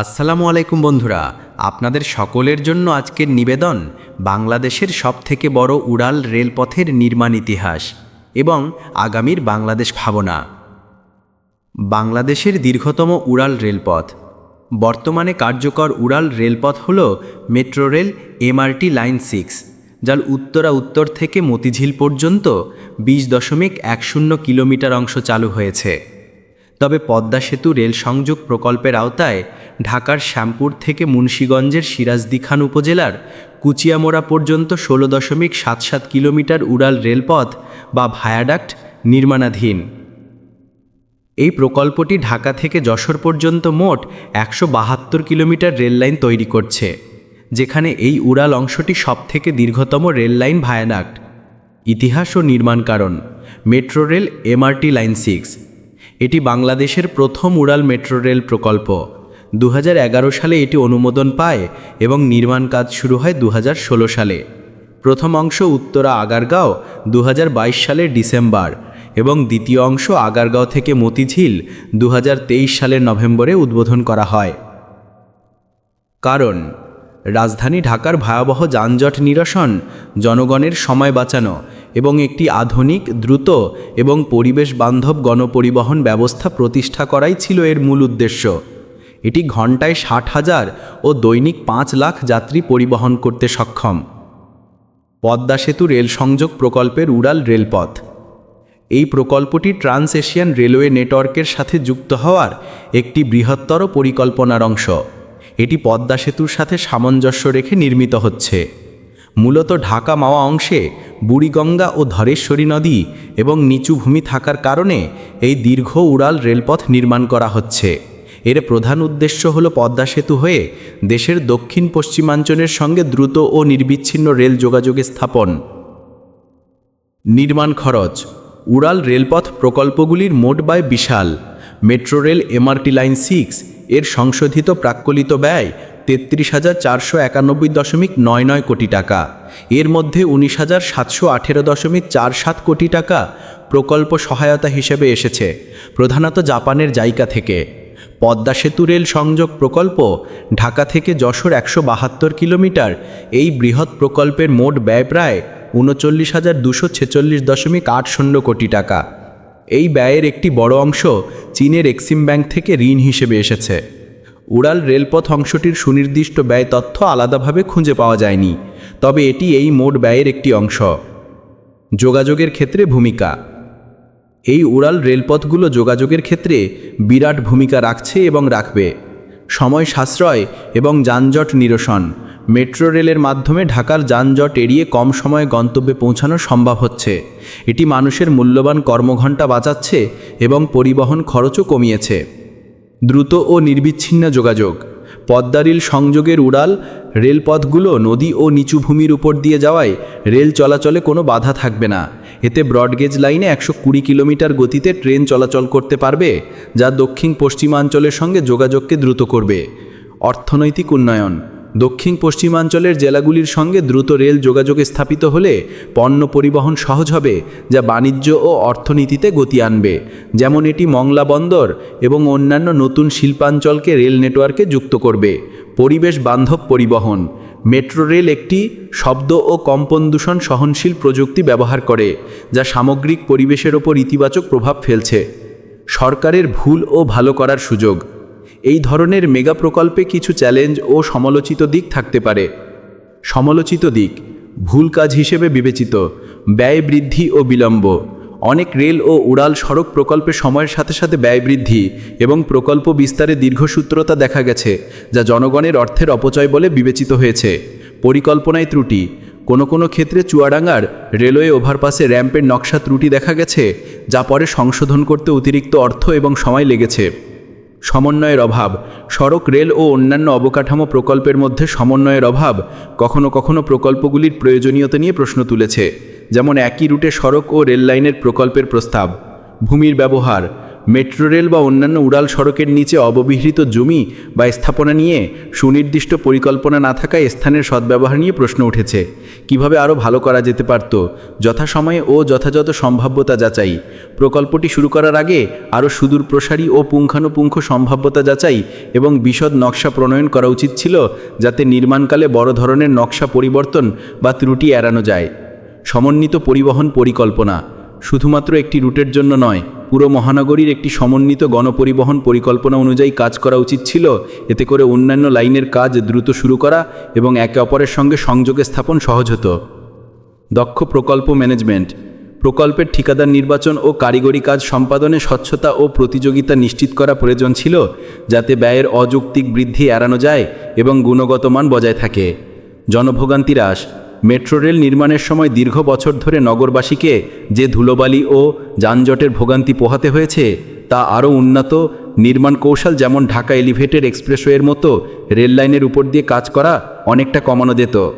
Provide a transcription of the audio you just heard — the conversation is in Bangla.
আসসালামু আলাইকুম বন্ধুরা, আপনাদের সকলের জন্য আজকের নিবেদন বাংলাদেশের সবথেকে বড় উড়াল রেলপথের নির্মাণ ইতিহাস এবং আগামীর বাংলাদেশ ভাবনা। বাংলাদেশের দীর্ঘতম উড়াল রেলপথ। বর্তমানে কার্যকর উড়াল রেলপথ হল metro rail MRT line six, যার উত্তরা উত্তর থেকে মতিঝিল পর্যন্ত বিশ দশমিক এক শূন্য কিলোমিটার অংশ চালু হয়েছে। তবে পদ্মা সেতু রেল সংযোগ প্রকল্পের আওতায় ঢাকার শ্যামপুর থেকে মুন্সীগঞ্জের সিরাজদি খান উপজেলার কুচিয়ামোড়া পর্যন্ত ষোলো দশমিক সাত সাত কিলোমিটার উড়াল রেলপথ বা ভায়াডাক্ট নির্মাণাধীন। এই প্রকল্পটি ঢাকা থেকে যশোর পর্যন্ত মোট একশো বাহাত্তর কিলোমিটার রেললাইন তৈরি করছে, যেখানে এই উড়াল অংশটি সবথেকে দীর্ঘতম রেললাইন ভায়ানাক্ট ইতিহাস ও নির্মাণ কারণ, metro rail, MRT line six. এটি বাংলাদেশের প্রথম উড়াল মেট্রো রেল প্রকল্প। দু হাজার এগারো সালে এটি অনুমোদন পায় এবং নির্মাণ কাজ শুরু হয় দু হাজার ষোলো সালে। প্রথম অংশ উত্তরা আগারগাঁও দু হাজার বাইশ সালের ডিসেম্বর এবং দ্বিতীয় অংশ আগারগাঁও থেকে মতিঝিল দু হাজার তেইশ সালের নভেম্বরে উদ্বোধন করা হয়। কারণ, রাজধানী ঢাকার ভয়াবহ যানজট নিরসন, জনগণের সময় বাঁচানো এবং একটি আধুনিক, দ্রুত এবং পরিবেশ বান্ধব গণপরিবহন ব্যবস্থা প্রতিষ্ঠা করাই ছিল এর মূল উদ্দেশ্য। এটি ঘন্টায় ষাট হাজার ও দৈনিক পাঁচ লাখ যাত্রী পরিবহন করতে সক্ষম। পদ্মা সেতু রেল সংযোগ প্রকল্পের উড়াল রেলপথ। এই প্রকল্পটি ট্রান্স এশিয়ান রেলওয়ে নেটওয়ার্কের সাথে যুক্ত হওয়ার একটি বৃহত্তর পরিকল্পনার অংশ। এটি পদ্মা সেতুর সাথে সামঞ্জস্য রেখে নির্মিত হচ্ছে। মূলত ঢাকা মাওয়া অংশে বুড়িগঙ্গা ও ধরেশ্বরী নদী এবং নিচু ভূমি থাকার কারণে এই দীর্ঘ উড়াল রেলপথ নির্মাণ করা হচ্ছে। এর প্রধান উদ্দেশ্য হল পদ্মা সেতু হয়ে দেশের দক্ষিণ পশ্চিমাঞ্চলের সঙ্গে দ্রুত ও নির্বিচ্ছিন্ন রেল যোগাযোগে স্থাপন। নির্মাণ খরচ। উড়াল রেলপথ প্রকল্পগুলির মোট ব্যয় বিশাল। Metro rail MRT line six এর সংশোধিত প্রাক্কলিত ব্যয় তেত্রিশ হাজার চারশো একানব্বই দশমিক নয় নয় কোটি টাকা। এর মধ্যে উনিশ হাজার সাতশো আঠেরো দশমিক চার সাত কোটি টাকা প্রকল্প সহায়তা হিসেবে এসেছে, প্রধানত জাপানের জায়গা থেকে। পদ্মা সেতু রেল সংযোগ প্রকল্প ঢাকা থেকে যশোর একশো বাহাত্তর কিলোমিটার। এই বৃহৎ প্রকল্পের মোট ব্যয় প্রায় উনচল্লিশ হাজার দুশো ছেচল্লিশ দশমিক আট শূন্য কোটি টাকা। এই ব্যয়ের একটি বড় অংশ চীনের এক্সিম ব্যাংক থেকে ঋণ হিসেবে এসেছে। উড়াল রেলপথ অংশটির সুনির্দিষ্ট ব্যয় তথ্য আলাদাভাবে খুঁজে পাওয়া যায়নি, তবে এটি এই মোট ব্যয়ের একটি অংশ। যোগাযোগের ক্ষেত্রে ভূমিকা। এই উড়াল রেলপথগুলো যোগাযোগের ক্ষেত্রে বিরাট ভূমিকা রাখছে এবং রাখবে। সময় সাশ্রয় এবং যানজট নিরসন। মেট্রো রেলের মাধ্যমে ঢাকার যানজট এড়িয়ে কম সময়ে গন্তব্যে পৌঁছানো সম্ভব হচ্ছে। এটি মানুষের মূল্যবান কর্মঘণ্টা বাঁচাচ্ছে এবং পরিবহন খরচও কমিয়েছে। দ্রুত ও নির্বিচ্ছিন্ন যোগাযোগ। পদ্মারিল সংযোগের উড়াল, রেলপথগুলো নদী ও নিচু ভূমির উপর দিয়ে যাওয়ায় রেল চলাচলে কোনো বাধা থাকবে না। এতে ব্রডগেজ লাইনে একশো কুড়ি কিলোমিটার গতিতে ট্রেন চলাচল করতে পারবে, যা দক্ষিণ পশ্চিমাঞ্চলের সঙ্গে যোগাযোগকে দ্রুত করবে। অর্থনৈতিক উন্নয়ন দক্ষিণ পশ্চিমাঞ্চলের জেলাগুলির সঙ্গে দ্রুত রেল যোগাযোগ স্থাপিত হলে পণ্য পরিবহন সহজ হবে, যা বাণিজ্য ও অর্থনীতিতে গতি আনবে। যেমন এটি মংলা বন্দর এবং অন্যান্য নতুন শিল্পাঞ্চলকে রেল নেটওয়ার্কে যুক্ত করবে। পরিবেশ বান্ধব পরিবহন। মেট্রো রেল একটি শব্দ ও কম্পন দূষণ সহনশীল প্রযুক্তি ব্যবহার করে, যা সামগ্রিক পরিবেশের ওপর ইতিবাচক প্রভাব ফেলছে। সরকারের ভুল ও ভালো করার সুযোগ। এই ধরনের মেগা প্রকল্পে কিছু চ্যালেঞ্জ ও সমালোচিত দিক থাকতে পারে। সমালোচিত দিক, ভুল কাজ হিসেবে বিবেচিত, ব্যয় বৃদ্ধি ও বিলম্ব। অনেক রেল ও উড়াল সড়ক প্রকল্পে সময়ের সাথে সাথে ব্যয় বৃদ্ধি এবং প্রকল্প বিস্তারে দীর্ঘসূত্রতা দেখা গেছে, যা জনগণের অর্থের অপচয় বলে বিবেচিত হয়েছে। পরিকল্পনায় ত্রুটি, কোনো কোনো ক্ষেত্রে চুয়াডাঙ্গার রেলওয়ে ওভারপাসে র্যাম্পের নকশা ত্রুটি দেখা গেছে, যা পরে সংশোধন করতে অতিরিক্ত অর্থ এবং সময় লেগেছে। সমন্বয়ের অভাব। সড়ক, রেল ও অন্যান্য অবকাঠামো প্রকল্পের মধ্যে সমন্বয়ের অভাব কখনো কখনো প্রকল্পগুলির প্রয়োজনীয়তা নিয়ে প্রশ্ন তুলেছে, যেমন একই রুটে সড়ক ও রেল লাইনের প্রকল্পের প্রস্তাব। ভূমির ব্যবহার মেট্রো রেল বা অন্যান্য উড়াল সড়কের নিচে অববিহৃত জমি বা স্থাপনা নিয়ে সুনির্দিষ্ট পরিকল্পনা না থাকায় স্থানের সদ্ব্যবহার নিয়ে প্রশ্ন উঠেছে। কীভাবে আরও ভালো করা যেতে পারত? যথাসময়ে ও যথাযথ সম্ভাব্যতা যাচাই। প্রকল্পটি শুরু করার আগে আরও সুদূর প্রসারী ও পুঙ্খানুপুঙ্খ সম্ভাব্যতা যাচাই এবং বিশদ নকশা প্রণয়ন করা উচিত ছিল যাতে নির্মাণকালে বড় ধরনের নকশা পরিবর্তন বা ত্রুটি এড়ানো যায়। সমন্বিত পরিবহন পরিকল্পনা। শুধুমাত্র একটি রুটের জন্য নয় পুরো মহানগরীর একটি সমন্বিত গণপরিবহন পরিকল্পনা অনুযায়ী কাজ করা উচিত ছিল। এতে করে অন্যান্য লাইনের কাজ দ্রুত শুরু করা এবং একে অপরের সঙ্গে সংযোগে স্থাপন সহজ হতো। দক্ষ প্রকল্প ম্যানেজমেন্ট। প্রকল্পের ঠিকাদার নির্বাচন ও কারিগরি কাজ সম্পাদনে স্বচ্ছতা ও প্রতিযোগিতা নিশ্চিত করা প্রয়োজন ছিল, যাতে ব্যয়ের অযৌক্তিক বৃদ্ধি এড়ানো যায় এবং গুণগত মান বজায় থাকে। জনভোগান্তি হ্রাস। মেট্রো রেল নির্মাণের সময় দীর্ঘ বছর ধরে নগরবাসীকে যে ধুলোবালি ও যানজটের ভোগান্তি পোহাতে হয়েছে, তা আরও উন্নত নির্মাণ কৌশল যেমন ঢাকা এলিভেটেড এক্সপ্রেসওয়ের মতো রেল লাইনের উপর দিয়ে কাজ করা অনেকটা কমানো যেত।